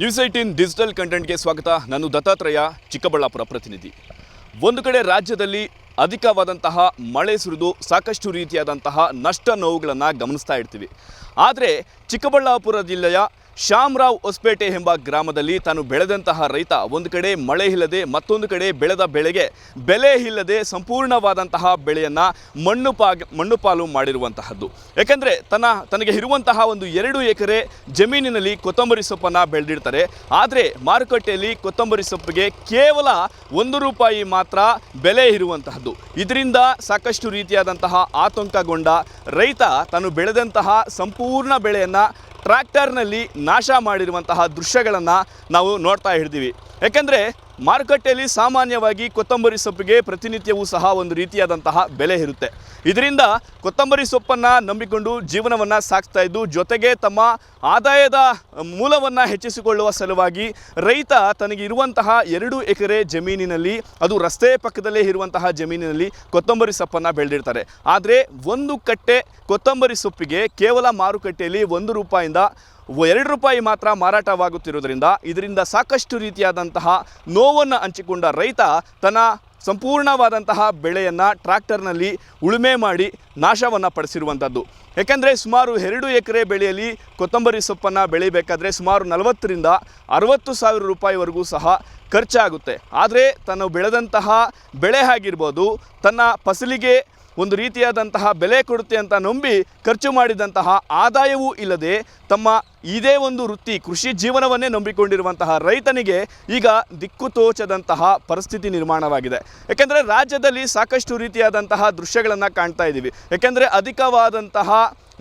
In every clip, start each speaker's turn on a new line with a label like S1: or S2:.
S1: News eighteen digital ಕಂಟೆಂಟ್ಗೆ ಸ್ವಾಗತ. ನಾನು ದತ್ತಾತ್ರೇಯ, ಚಿಕ್ಕಬಳ್ಳಾಪುರ ಪ್ರತಿನಿಧಿ. ಒಂದು ಕಡೆ ರಾಜ್ಯದಲ್ಲಿ ಅಧಿಕವಾದಂತಹ ಮಳೆ ಸುರಿದು ಸಾಕಷ್ಟು ರೀತಿಯಾದಂತಹ ನಷ್ಟ ನೋವುಗಳನ್ನು ಗಮನಿಸ್ತಾ ಇರ್ತೀವಿ. ಆದರೆ ಚಿಕ್ಕಬಳ್ಳಾಪುರ ಜಿಲ್ಲೆಯ ಶ್ಯಾಮರಾವ್ ಹೊಸಪೇಟೆ ಎಂಬ ಗ್ರಾಮದಲ್ಲಿ ತಾನು ಬೆಳೆದಂತಹ ರೈತ. ಒಂದು ಕಡೆ ಮಳೆ ಇಲ್ಲದೆ ಮತ್ತೊಂದು ಕಡೆ ಬೆಳೆದ ಬೆಳೆಗೆ ಬೆಲೆ ಇಲ್ಲದೆ ಸಂಪೂರ್ಣವಾದಂತಹ ಬೆಳೆಯನ್ನು ಮಣ್ಣು ಪಾ ಮಣ್ಣು ಪಾಲು ಮಾಡಿರುವಂತಹದ್ದು. ಯಾಕೆಂದರೆ ತನ್ನ, ತನಗೆ ಇರುವಂತಹ ಒಂದು ಎರಡು ಎಕರೆ ಜಮೀನಿನಲ್ಲಿ ಕೊತ್ತಂಬರಿ ಸೊಪ್ಪನ್ನು ಬೆಳೆದಿರ್ತಾರೆ ಆದರೆ ಮಾರುಕಟ್ಟೆಯಲ್ಲಿ ಕೊತ್ತಂಬರಿ ಸೊಪ್ಪಿಗೆ ಕೇವಲ ಒಂದು ರೂಪಾಯಿ ಮಾತ್ರ ಬೆಲೆ ಇರುವಂತಹದ್ದು. ಇದರಿಂದ ಸಾಕಷ್ಟು ರೀತಿಯಾದಂತಹ ಆತಂಕಗೊಂಡ ರೈತ ತಾನು ಬೆಳೆದಂತಹ ಸಂಪೂರ್ಣ ಬೆಳೆಯನ್ನು ಟ್ರ್ಯಾಕ್ಟರ್ನಲ್ಲಿ ನಾಶ ಮಾಡಿರುವಂತಹ ದೃಶ್ಯಗಳನ್ನು ನಾವು ನೋಡ್ತಾ ಇರ್ತೀವಿ. ಯಾಕೆಂದರೆ ಮಾರುಕಟ್ಟೆಯಲ್ಲಿ ಸಾಮಾನ್ಯವಾಗಿ ಕೊತ್ತಂಬರಿ ಸೊಪ್ಪಿಗೆ ಪ್ರತಿನಿತ್ಯವೂ ಸಹ ಒಂದು ರೀತಿಯಾದಂತಹ ಬೆಲೆ ಇರುತ್ತೆ. ಇದರಿಂದ ಕೊತ್ತಂಬರಿ ಸೊಪ್ಪನ್ನು ನಂಬಿಕೊಂಡು ಜೀವನವನ್ನು ಸಾಗಿಸ್ತಾ ಇದ್ದು ಜೊತೆಗೆ ತಮ್ಮ ಆದಾಯದ ಮೂಲವನ್ನು ಹೆಚ್ಚಿಸಿಕೊಳ್ಳುವ ಸಲುವಾಗಿ ರೈತ ತನಗಿರುವಂತಹ ಎರಡು ಎಕರೆ ಜಮೀನಿನಲ್ಲಿ, ಅದು ರಸ್ತೆ ಪಕ್ಕದಲ್ಲೇ ಇರುವಂತಹ ಜಮೀನಿನಲ್ಲಿ ಕೊತ್ತಂಬರಿ ಸೊಪ್ಪನ್ನು ಬೆಳೆದಿರ್ತಾರೆ ಆದರೆ ಒಂದು ಕಟ್ಟೆ ಕೊತ್ತಂಬರಿ ಸೊಪ್ಪಿಗೆ ಕೇವಲ ಮಾರುಕಟ್ಟೆಯಲ್ಲಿ ಒಂದು ರೂಪಾಯಿಂದ ಎರಡು ರೂಪಾಯಿ ಮಾತ್ರ ಮಾರಾಟವಾಗುತ್ತಿರುವುದರಿಂದ ಇದರಿಂದ ಸಾಕಷ್ಟು ರೀತಿಯಾದಂತಹ ನೋವನ್ನು ಹಂಚಿಕೊಂಡ ರೈತ ತನ್ನ ಸಂಪೂರ್ಣವಾದಂತಹ ಬೆಳೆಯನ್ನು ಟ್ರ್ಯಾಕ್ಟರ್ನಲ್ಲಿ ಉಳುಮೆ ಮಾಡಿ ನಾಶವನ್ನು ಪಡಿಸಿರುವಂಥದ್ದು ಏಕೆಂದರೆ ಸುಮಾರು ಎರಡು ಎಕರೆ ಬೆಳೆಯಲ್ಲಿ ಕೊತ್ತಂಬರಿ ಸೊಪ್ಪನ್ನು ಬೆಳಿಬೇಕಾದ್ರೆ ಸುಮಾರು ನಲವತ್ತರಿಂದ ಅರವತ್ತು ಸಾವಿರ ರೂಪಾಯಿವರೆಗೂ ಸಹ ಖರ್ಚಾಗುತ್ತೆ. ಆದರೆ ತಾನು ಬೆಳೆದಂತಹ ಬೆಳೆ ಆಗಿರ್ಬೋದು, ತನ್ನ ಫಸಲಿಗೆ ಒಂದು ರೀತಿಯಾದಂತಹ ಬೆಲೆ ಕೊಡುತ್ತೆ ಅಂತ ನಂಬಿ ಖರ್ಚು ಮಾಡಿದಂತಹ ಆದಾಯವೂ ಇಲ್ಲದೆ ತಮ್ಮ ಇದೇ ಒಂದು ವೃತ್ತಿ ಕೃಷಿ ಜೀವನವನ್ನೇ ನಂಬಿಕೊಂಡಿರುವಂತಹ ರೈತನಿಗೆ ಈಗ ದಿಕ್ಕು ತೋಚದಂತಹ ಪರಿಸ್ಥಿತಿ ನಿರ್ಮಾಣವಾಗಿದೆ. ಯಾಕೆಂದರೆ ರಾಜ್ಯದಲ್ಲಿ ಸಾಕಷ್ಟು ರೀತಿಯಾದಂತಹ ದೃಶ್ಯಗಳನ್ನು ಕಾಣ್ತಾ ಇದ್ದೀವಿ ಯಾಕೆಂದರೆ ಅಧಿಕವಾದಂತಹ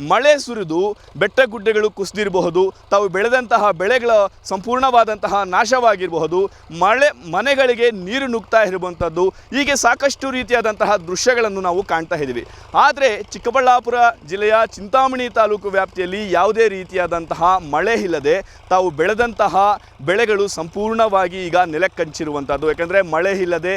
S1: ಮಳೆ ಸುರಿದು ಬೆಟ್ಟ ಗುಡ್ಡೆಗಳು ಕುಸಿದಿರಬಹುದು, ತಾವು ಬೆಳೆದಂತಹ ಬೆಳೆಗಳ ಸಂಪೂರ್ಣವಾದಂತಹ ನಾಶವಾಗಿರಬಹುದು, ಮಳೆ, ಮನೆಗಳಿಗೆ ನೀರು ನುಗ್ತಾ ಇರುವಂಥದ್ದು ಹೀಗೆ ಸಾಕಷ್ಟು ರೀತಿಯಾದಂತಹ ದೃಶ್ಯಗಳನ್ನು ನಾವು ಕಾಣ್ತಾ ಇದ್ದೀವಿ. ಆದರೆ ಚಿಕ್ಕಬಳ್ಳಾಪುರ ಜಿಲ್ಲೆಯ ಚಿಂತಾಮಣಿ ತಾಲೂಕು ವ್ಯಾಪ್ತಿಯಲ್ಲಿ ಯಾವುದೇ ರೀತಿಯಾದಂತಹ ಮಳೆ ಇಲ್ಲದೆ ತಾವು ಬೆಳೆದಂತಹ ಬೆಳೆಗಳು ಸಂಪೂರ್ಣವಾಗಿ ಈಗ ನೆಲಕ್ಕಂಚಿರುವಂಥದ್ದು ಯಾಕಂದರೆ ಮಳೆ ಇಲ್ಲದೆ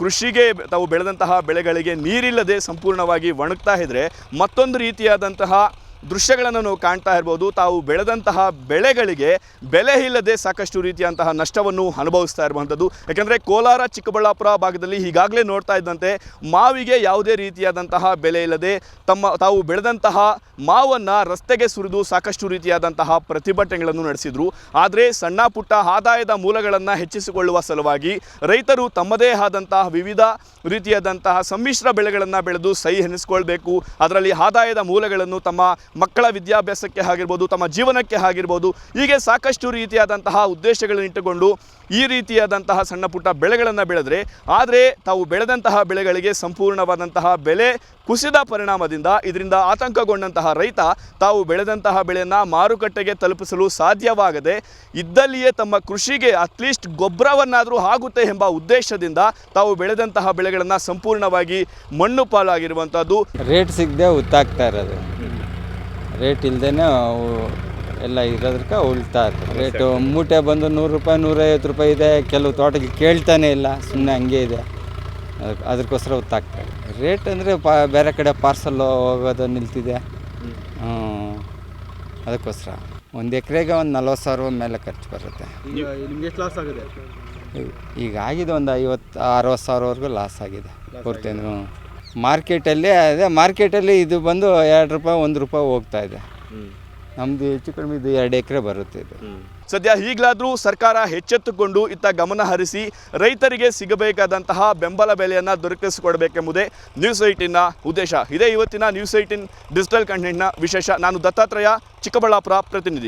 S1: ಕೃಷಿಗೆ ತಾವು ಬೆಳೆದಂತಹ ಬೆಳೆಗಳಿಗೆ ನೀರಿಲ್ಲದೆ ಸಂಪೂರ್ಣವಾಗಿ ಒಣಗ್ತಾ ಇದ್ದರೆ ಮತ್ತೊಂದು ರೀತಿಯಾದಂತಹ あ。ದೃಶ್ಯಗಳನ್ನು ನಾವು ಕಾಣ್ತಾ ಇರ್ಬೋದು. ತಾವು ಬೆಳೆದಂತಹ ಬೆಳೆಗಳಿಗೆ ಬೆಲೆ ಇಲ್ಲದೆ ಸಾಕಷ್ಟು ರೀತಿಯಂತಹ ನಷ್ಟವನ್ನು ಅನುಭವಿಸ್ತಾ ಇರುವಂಥದ್ದು. ಯಾಕೆಂದರೆ ಕೋಲಾರ, ಚಿಕ್ಕಬಳ್ಳಾಪುರ ಭಾಗದಲ್ಲಿ ಈಗಾಗಲೇ ನೋಡ್ತಾ ಇದ್ದಂತೆ ಮಾವಿಗೆ ಯಾವುದೇ ರೀತಿಯಾದಂತಹ ಬೆಲೆ ಇಲ್ಲದೆ ತಮ್ಮ ತಾವು ಬೆಳೆದಂತಹ ಮಾವನ್ನು ರಸ್ತೆಗೆ ಸುರಿದು ಸಾಕಷ್ಟು ರೀತಿಯಾದಂತಹ ಪ್ರತಿಭಟನೆಗಳನ್ನು ನಡೆಸಿದರು. ಆದರೆ ಸಣ್ಣ ಪುಟ್ಟ ಆದಾಯದ ಮೂಲಗಳನ್ನು ಹೆಚ್ಚಿಸಿಕೊಳ್ಳುವ ಸಲುವಾಗಿ ರೈತರು ತಮ್ಮದೇ ಆದಂತಹ ವಿವಿಧ ರೀತಿಯಾದಂತಹ ಸಮ್ಮಿಶ್ರ ಬೆಳೆಗಳನ್ನು ಬೆಳೆದು ಸಹಿ ಎನಿಸ್ಕೊಳ್ಬೇಕು. ಅದರಲ್ಲಿ ಆದಾಯದ ಮೂಲಗಳನ್ನು ತಮ್ಮ ಮಕ್ಕಳ ವಿದ್ಯಾಭ್ಯಾಸಕ್ಕೆ ಆಗಿರ್ಬೋದು, ತಮ್ಮ ಜೀವನಕ್ಕೆ ಆಗಿರ್ಬೋದು, ಹೀಗೆ ಸಾಕಷ್ಟು ರೀತಿಯಾದಂತಹ ಉದ್ದೇಶಗಳನ್ನು ಇಟ್ಟುಕೊಂಡು ಈ ರೀತಿಯಾದಂತಹ ಸಣ್ಣ ಪುಟ್ಟ ಬೆಳೆಗಳನ್ನು ಬೆಳೆದರೆ, ಆದರೆ ತಾವು ಬೆಳೆದಂತಹ ಬೆಳೆಗಳಿಗೆ ಸಂಪೂರ್ಣವಾದಂತಹ ಬೆಲೆ ಕುಸಿದ ಪರಿಣಾಮದಿಂದ ಇದರಿಂದ ಆತಂಕಗೊಂಡಂತಹ ರೈತ ತಾವು ಬೆಳೆದಂತಹ ಬೆಳೆಯನ್ನು ಮಾರುಕಟ್ಟೆಗೆ ತಲುಪಿಸಲು ಸಾಧ್ಯವಾಗದೆ ಇದ್ದಲ್ಲಿಯೇ ತಮ್ಮ ಕೃಷಿಗೆ ಅಟ್ಲೀಸ್ಟ್ ಗೊಬ್ಬರವನ್ನಾದರೂ ಆಗುತ್ತೆ ಎಂಬ ಉದ್ದೇಶದಿಂದ ತಾವು ಬೆಳೆದಂತಹ ಬೆಳೆಗಳನ್ನು ಸಂಪೂರ್ಣವಾಗಿ ಮಣ್ಣು ಪಾಲಾಗಿರುವಂಥದ್ದು
S2: ರೇಟ್ ಸಿಗದೆ ಉತ್ತಾಗ್ತಾ ಇರೋದು. ರೇಟ್ ಇಲ್ಲದೇ ಅವು ಎಲ್ಲ ಇರೋದಕ್ಕೆ ಉಳ್ತಾ ಇರ್ತದೆ ರೇಟು ಮೂಟೆ ಬಂದು ನೂರು ರೂಪಾಯಿ ನೂರೈವತ್ತು ರೂಪಾಯಿ ಇದೆ ಕೆಲವು ತೋಟಕ್ಕೆ ಕೇಳ್ತಾನೆ ಇಲ್ಲ ಸುಮ್ಮನೆ ಹಂಗೆ ಇದೆ. ಅದಕ್ಕೆ ಅದಕ್ಕೋಸ್ಕರ ಉತ್ತಾಗ್ತಾ ಇದೆ ರೇಟ್ ಅಂದರೆ ಪಾ ಬೇರೆ ಕಡೆ ಪಾರ್ಸಲ್ ಹೋಗೋದು ನಿಲ್ತಿದೆ. ಹ್ಞೂ. ಅದಕ್ಕೋಸ್ಕರ. ಒಂದು ಎಕರೆಗೆ ಒಂದು ನಲ್ವತ್ತು ಸಾವಿರ ಮೇಲೆ ಖರ್ಚು ಬರುತ್ತೆ.
S3: ನಿಮ್ಗೆ ಎಷ್ಟು ಲಾಸ್ ಆಗಿದೆ?
S2: ಈಗ- ಈಗ ಆಗಿದೆ ಒಂದು ಐವತ್ತು ಅರವತ್ತು ಸಾವಿರವರೆಗೂ ಲಾಸ್ ಆಗಿದೆ. ಪೂರ್ತಿ ಹ್ಞೂ ಮಾರ್ಕೆಟಲ್ಲಿ ಅದೇ ಮಾರ್ಕೆಟಲ್ಲಿ ಇದು ಬಂದು ಎರಡು ರೂಪಾಯಿ ಒಂದು ರೂಪಾಯಿ ಹೋಗ್ತಾ ಇದೆ. ನಮ್ದು ಹೆಚ್ಚು ಕಡಿಮೆ ಇದು ಎರಡು ಎಕರೆ ಬರುತ್ತೆ ಇದು.
S1: ಸದ್ಯ ಈಗಲಾದರೂ ಸರ್ಕಾರ ಎಚ್ಚೆತ್ತುಕೊಂಡು ಇತ್ತ ಗಮನ ಹರಿಸಿ ರೈತರಿಗೆ ಸಿಗಬೇಕಾದಂತಹ ಬೆಂಬಲ ಬೆಲೆಯನ್ನು ದೊರಕಿಸಿಕೊಡಬೇಕೆಂಬುದೇ ನ್ಯೂಸ್ ಏಯ್ಟಿನ ಉದ್ದೇಶ. ಇದೇ ಇವತ್ತಿನ ನ್ಯೂಸ್ ಏಯ್ಟಿನ್ ಡಿಜಿಟಲ್ ಕಂಟೆಂಟ್ನ ವಿಶೇಷ. ನಾನು ದತ್ತಾತ್ರೇಯ ಚಿಕ್ಕಬಳ್ಳಾಪುರ ಪ್ರತಿನಿಧಿ.